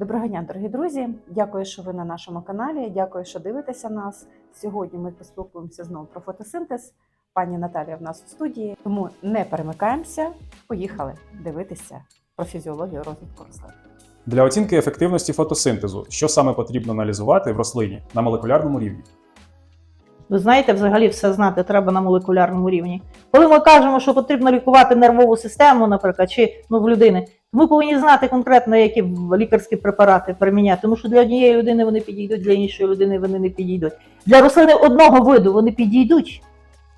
Доброго дня, дорогі друзі! Дякую, що ви на нашому каналі. Дякую, що дивитеся нас. Сьогодні ми поспілкуємося знову про фотосинтез. Пані Наталія в нас у студії, тому не перемикаємося. Поїхали дивитися про фізіологію розвитку рослин. Для оцінки ефективності фотосинтезу, що саме потрібно аналізувати в рослині на молекулярному рівні? Ви знаєте, взагалі все знати треба на молекулярному рівні. Коли ми кажемо, що потрібно лікувати нервову систему, наприклад, чи ну, в людини, ми повинні знати конкретно, які лікарські препарати приміняти. Тому що для однієї людини вони підійдуть, для іншої людини вони не підійдуть. Для рослини одного виду вони підійдуть,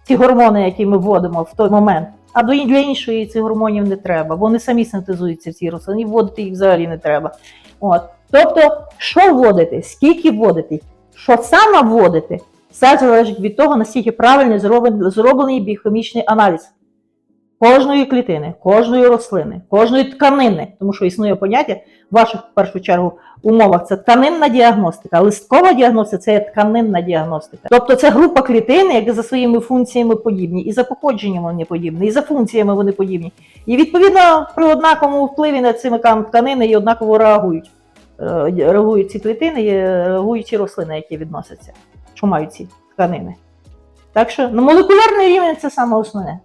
ці гормони, які ми вводимо в той момент. А для іншої цих гормонів не треба, бо вони самі синтезуються в цій рослині, вводити їх взагалі не треба. От. Тобто, що вводити, скільки вводити, що саме вводити, все залежить від того, наскільки правильно зроблений, біохімічний аналіз кожної клітини, кожної рослини, кожної тканини, тому що існує поняття в ваших в першу чергу умовах це тканинна діагностика, листкова діагностика це тканинна діагностика. Тобто це група клітин, які за своїми функціями подібні, і за походженням вони подібні, і за функціями вони подібні. І відповідно при однаковому впливі на ці тканини і однаково реагують. Е, Реагують ці клітини, і реагують ці рослини, які відносяться, що мають ці тканини. Так що на молекулярний рівень це саме основне.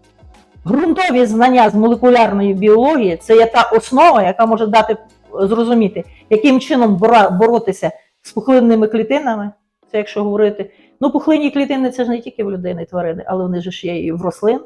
Ґрунтові знання з молекулярної біології це є та основа, яка може дати е, зрозуміти, яким чином боротися з пухлинними клітинами. Це якщо говорити. Ну, пухлинні клітини це ж не тільки в людини і тварини, але вони ж є і в рослин.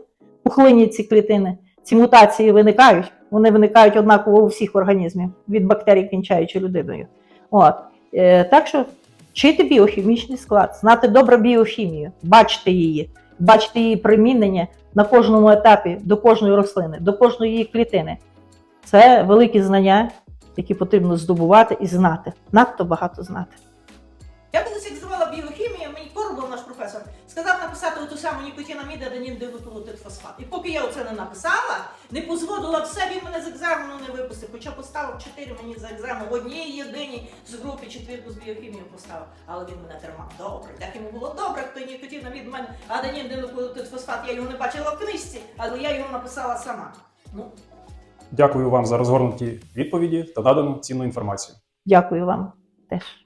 Пухлинні ці клітини, ці мутації виникають. Вони виникають однаково у всіх організмів, від бактерій кінчаючи людиною. От. Е, так що вчити біохімічний склад, знати добре біохімію, бачити її, бачити її примінення на кожному етапі до кожної рослини, до кожної її клітини. Це великі знання, які потрібно здобувати і знати. Надто багато знати. Сказав написати ту саму нікотинамід, аданін фосфат. І поки я оце не написала, не позводила все, він мене з екзамену не випустив. Хоча поставив 4 мені за екзамен, в одній єдиній з групи четвірку з біохімією поставив. Але він мене тримав добре. Так йому було добре, хто нікотинамід в мене аданін фосфат. Я його не бачила в книжці, але я його написала сама. Ну, Дякую вам за розгорнуті відповіді та надану цінну інформацію. Дякую вам теж.